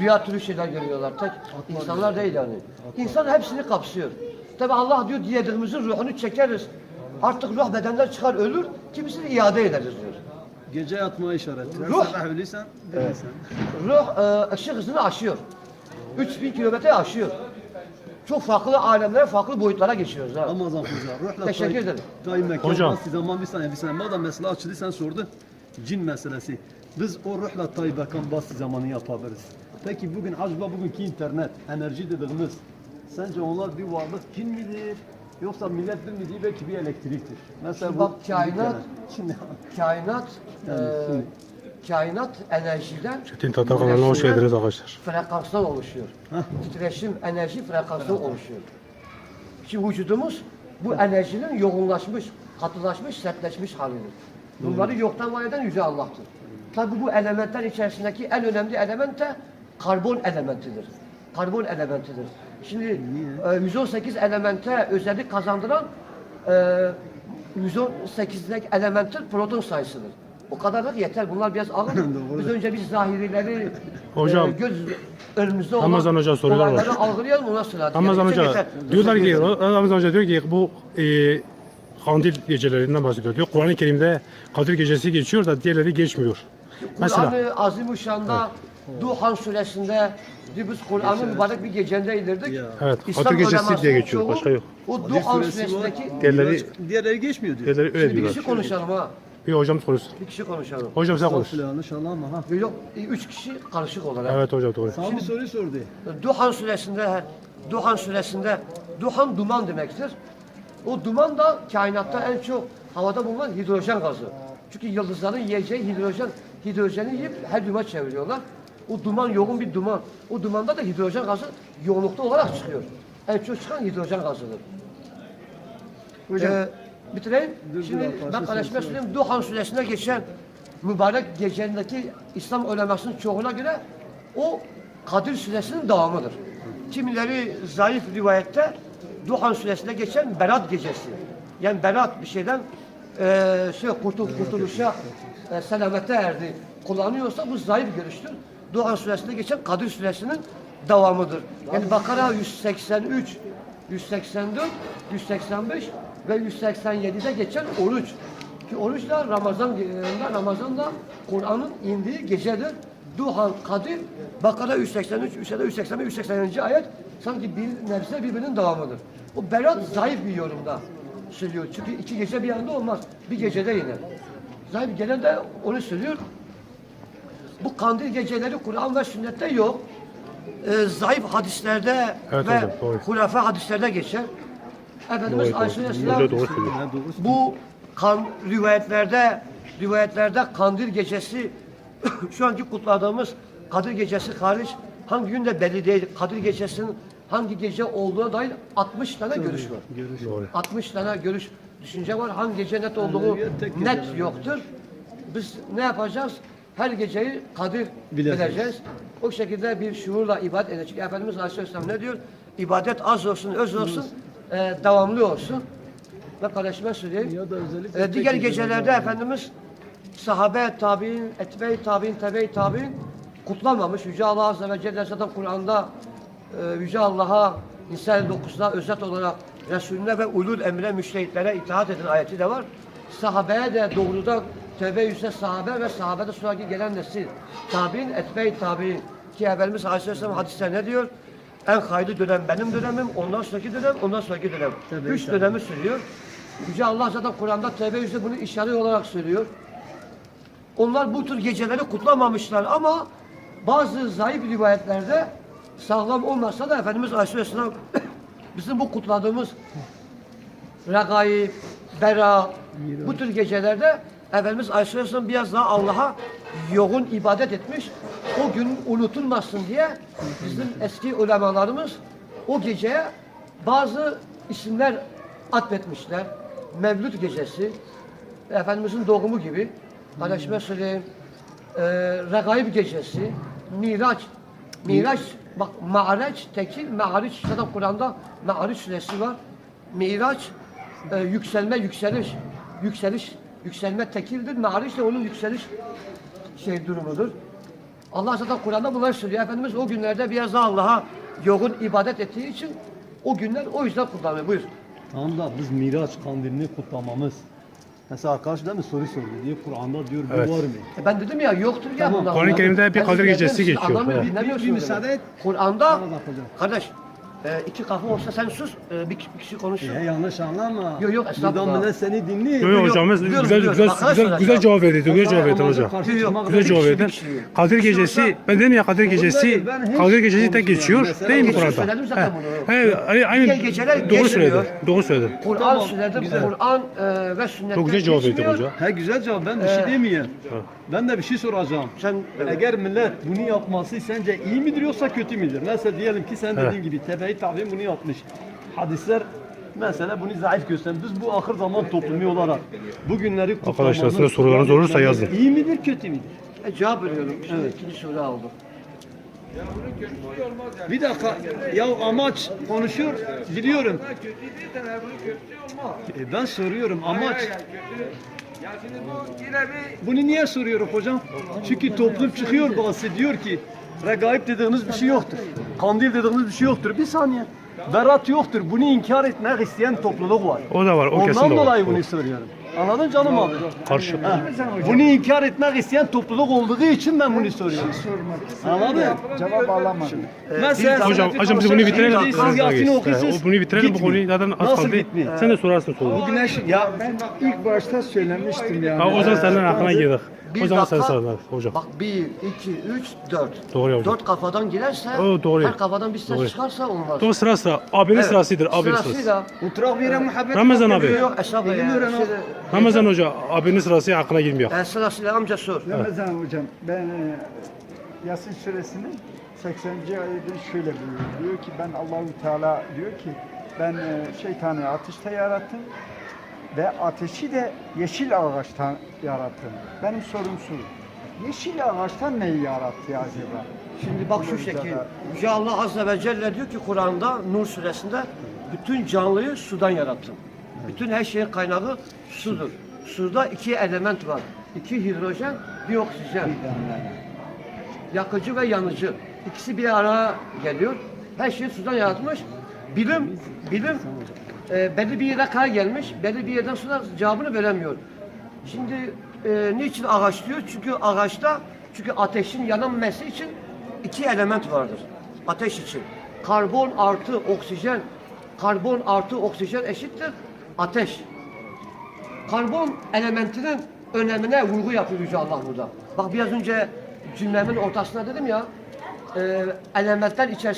Rüya türü şeyler görüyorlar. Tek insanlar değil yani. İnsan hepsini kapsıyor. Tabi Allah diyor dilediğimizin ruhunu çekeriz. Artık ruh bedenden çıkar ölür. Kimisini iade ederiz diyor. Gece yatmaya işaret. Ruh. Sabah. Ruh e, ışık hızını aşıyor. 3000 kilometre aşıyor. Çok farklı alemlere, farklı boyutlara geçiyoruz. Ha. Ramazan Hoca. Ruhla Teşekkür ederim. tay mekan Hocam. zaman bir saniye bir saniye. Madem mesele açıldı sen sordu. Cin meselesi. Biz o ruhla tay mekan bastı zamanı yapabiliriz. Peki bugün acaba bugünkü internet, enerji dediğimiz sence onlar bir varlık cin midir? Yoksa millet bilmediği belki bir elektriktir. Mesela Şimdi bu bak, kainat- Şimdi Kainat, Yani e, şimdi- kainat enerjiden, Çetin Tatar kanalına hoş geldiniz arkadaşlar. frekanstan oluşuyor. Titreşim, enerji frekanstan oluşuyor. Şimdi vücudumuz bu enerjinin yoğunlaşmış, katılaşmış, sertleşmiş halidir. Bunları yoktan var eden Yüce Allah'tır. Tabi bu elementler içerisindeki en önemli element de karbon elementidir. Karbon elementidir. Şimdi e, 118 elemente özellik kazandıran e, 118'deki elementin proton sayısıdır. O kadarlık yeter. Bunlar biraz ağır. Biz önce biz zahirileri Hocam, e, göz önümüzde olan Ramazan Hoca sorular var. algılayalım ona sıra. Ramazan Yani Hoca yeter. diyorlar ki. Ramazan Hoca diyor ki bu e, kandil gecelerinden bahsediyor. Diyor Kur'an-ı Kerim'de Kadir gecesi geçiyor da diğerleri geçmiyor. Mesela Kur'an-ı Azimuşşan'da Duhan suresinde biz Kur'an'ın mübarek bir gecende indirdik. Evet, İslam Kadir Gecesi diye geçiyor, başka yok. O Duhan suresindeki diğerleri, diğerleri geçmiyor diyor. diğerleri öyle Şimdi bir kişi konuşalım ha. Bir hocam konuşsun. Bir kişi konuşalım. Hocam sen konuş. İnşallah ama ha. Yok, üç kişi karışık olarak. Evet hocam doğru. Bir soruyu sordu. Duhan suresinde Duhan suresinde Duhan duman demektir. O duman da kainatta en çok havada bulunan hidrojen gazı. Çünkü yıldızların yiyeceği hidrojen, hidrojeni yiyip helyuma çeviriyorlar. O duman yoğun bir duman. O dumanda da hidrojen gazı yoğunlukta olarak çıkıyor. En çok çıkan hidrojen gazıdır. Hocam. Ee, bitireyim. Dur, Şimdi ben kardeşime söyleyeyim. Duhan suresinde geçen mübarek gecendeki İslam ulemasının çoğuna göre o Kadir suresinin devamıdır. Kimileri zayıf rivayette Duhan suresinde geçen Berat gecesi. Yani Berat bir şeyden eee şey kurtul, kurtuluşa e, selamete erdi. Kullanıyorsa bu zayıf görüştür. Duhan suresinde geçen Kadir suresinin devamıdır. Yani Bakara 183, 184, 185 ve 187'de geçen oruç. Ki oruç da Ramazan e, Ramazan'da Kur'an'ın indiği gecedir. Duhan, Kadir, Bakara 183, 185, 180. ayet sanki bir nebze birbirinin devamıdır. O Berat zayıf bir yorumda söylüyor. Çünkü iki gece bir anda olmaz. Bir gecede iner. Zayıf gelen de onu söylüyor. Bu kandil geceleri Kur'an ve sünnette yok. Ee, zayıf hadislerde Evet ve hocam, hurafe hadislerde geçer. Efendimiz Aleyhisselam bu kan rivayetlerde rivayetlerde kandil gecesi şu anki kutladığımız Kadir gecesi hariç hangi günde belli değil. Kadir gecesinin hangi gece olduğuna dair 60 tane görüş var. Görüş. Doğru. 60 tane görüş, düşünce var. Hangi gece net olduğu net yoktur. Biz ne yapacağız? Her geceyi kadir Bileceğiz. bileceğiz. O şekilde bir şuurla ibadet edeceğiz. Çünkü Efendimiz Aleyhisselam ne diyor? İbadet az olsun, öz olsun, e, devamlı olsun. Ve kardeşime söyleyeyim. Ya da özellikle E, diğer gecelerde. Efendimiz sahabe, tabi'in, etbe-i tabi'in, tebe-i tabi'in kutlanmamış. Yüce Allah Azze ve Celle zaten Kur'an'da e, Yüce Allah'a İnsan 9'da özet olarak Resulüne ve ulul emre müştehitlere itaat edin ayeti de var. Sahabeye de doğrudan tövbe yüzde sahabe ve sahabede sonraki gelen nesil. Tabi'in, etbe-i tabi'in. Ki Efendimiz Aleyhisselam hadiste ne diyor? En hayırlı dönem benim dönemim, ondan sonraki dönem, ondan sonraki dönem. Tövbe-i Üç dönemi söylüyor. Yüce Allah zaten Kur'an'da tevbe yüzde bunu işaret olarak söylüyor. Onlar bu tür geceleri kutlamamışlar ama bazı zayıf rivayetlerde sağlam olmasa da Efendimiz Aleyhisselam bizim bu kutladığımız regaib, bera bu tür gecelerde Efendimiz Aleyhisselam biraz daha Allah'a yoğun ibadet etmiş. O gün unutulmasın diye bizim eski ulemalarımız o geceye bazı isimler atfetmişler. Mevlüt gecesi, Efendimizin doğumu gibi. Kardeşime söyleyeyim. E, Regaib gecesi, Miraç. Miraç, bak Ma'areç, tekil, Ma'ariç. Zaten Kur'an'da Ma'ariç suresi var. Miraç, e, yükselme, yükseliş. Yükseliş, yükselme tekildir. Ma'ariç de onun yükseliş şey durumudur. Allah zaten Kur'an'da bunları söylüyor. Efendimiz o günlerde biraz daha Allah'a yoğun ibadet ettiği için o günler o yüzden kullanıyor. Buyur. Tamam da biz Miraç kandilini kutlamamız. Mesela arkadaş değil mi soru sordu diyor Kur'an'da diyor bu Evet. var mı? E ben dedim ya yoktur ya Tamam. bunlar. Kur'an-ı Kerim'de bir Kadir Gecesi geçiyor. anlamıyor- Evet. dinlemiyorsunuz Bir- bir müsaade et. Kur'an'da kardeş e, iki kafa olsa sen sus e, bir, bir kişi konuşsun. Ya yanlış anlama. Yok, yok, estağfurullah. Buradan millet seni dinliyor. Yok yok biliyorum, güzel biliyorum. güzel Arkadaşlar güzel, ya. güzel cevap verdi. Güzel cevap verdi hocam. Yok, yok. Güzel Bir cevap kişi, verdin. bir kişi. Kadir Gecesi, ben dedim ya Kadir Gecesi, ben Kadir Gecesi de konuşuyorum. geçiyor Mesela değil mi geçiyor, Kur'an'da? söyledim zaten bunu. He, he, aynı geceler doğru geçmiyor. söyledi. Doğru söyledi. Kur'an Tamam, söyledim, güzel. Kur'an e, ve sünnetten Çok güzel cevap verdi geçmiyor. hoca. He güzel cevap ben bir şey demeyeyim. Ben de bir şey soracağım. Sen Eğer millet bunu yapması sence iyi midir yoksa kötü müdür? Mesela diyelim ki sen dediğin gibi tebe-i tabi'in bunu yapmış. Hadisler mesela bunu zayıf gösteren. Biz bu ahir zaman toplumu olarak bu günleri Arkadaşlar, size sorularınız olursa yazın. İyi midir kötü müdür? e, cevap veriyorum. Şimdi ikinci soru aldım. Bir dakika ya amaç konuşuyor biliyorum. E ben soruyorum amaç. Ya şimdi bu yine bir Bunu niye soruyorum hocam? Çünkü toplum çıkıyor bahsediyor ki regaib dediğiniz bir şey yoktur. Kandil dediğiniz bir şey yoktur. Bir saniye. Berat yoktur. Bunu inkar etmek isteyen topluluk var. O da var, o kesin Ondan de var. dolayı bunu soruyorum. Anladın canım abi? Karşı. Ha, Bunu inkar etmek isteyen topluluk olduğu için ben bunu soruyorum. Anladın? Cevap alamadım. Mesela Hocam, hocam biz bunu bitirelim. Siz Yasin'i okuyorsunuz. Bunu bitirelim bu Gitmiyor. konuyu zaten az Nasıl kaldı. gitmiyor? Sen de sorarsın soru. Güneş ya Ben ilk başta söylemiştim yani. Ha o zaman senden aklına girdik. Bir O zaman sen dakika. sor hocam. Bak bir, iki, üç, dört. Doğru ya hocam. Dört kafadan girerse, O doğru. her kafadan bir ses Doğru. çıkarsa olmaz. Doğru sıra sıra. Abinin Evet. sırasıdır. Abinin sırası. Sırasıyla. Oturak bir yere muhabbet Ramazan yapıyor. abi. Yok hesabı ya. öğren Şimdi, Ramazan Hoca abinin sırası aklına girmiyor. e, sırasıyla amca sor. Ramazan hocam ben e, Yasin suresinin 80. ayetinde şöyle buyuruyor. Diyor ki ben Allahu Teala diyor ki ben e, şeytanı ateşte yarattım ve ateşi de yeşil ağaçtan yarattım. Benim sorum şu. Yeşil ağaçtan neyi yarattı ya acaba? Şimdi bak şu şekil. Yüce Allah Azze ve Celle diyor ki Kur'an'da Nur suresinde bütün canlıyı sudan yarattım. Bütün her şeyin kaynağı sudur. Suda iki element var. İki hidrojen, bir oksijen. Yakıcı ve yanıcı. İkisi bir araya geliyor. Her şeyi sudan yaratmış. Bilim, bilim e, belli bir yere kadar gelmiş. Belli bir yerden sonra cevabını veremiyor. Şimdi e, niçin ağaç diyor? Çünkü ağaçta çünkü ateşin yanılması için iki element vardır. Ateş için. Karbon artı oksijen. Karbon artı oksijen eşittir ateş. Karbon elementinin önemine vurgu yapıyor Yüce Allah burada. Bak biraz önce cümlemin ortasında dedim ya, e, elementler içerisinde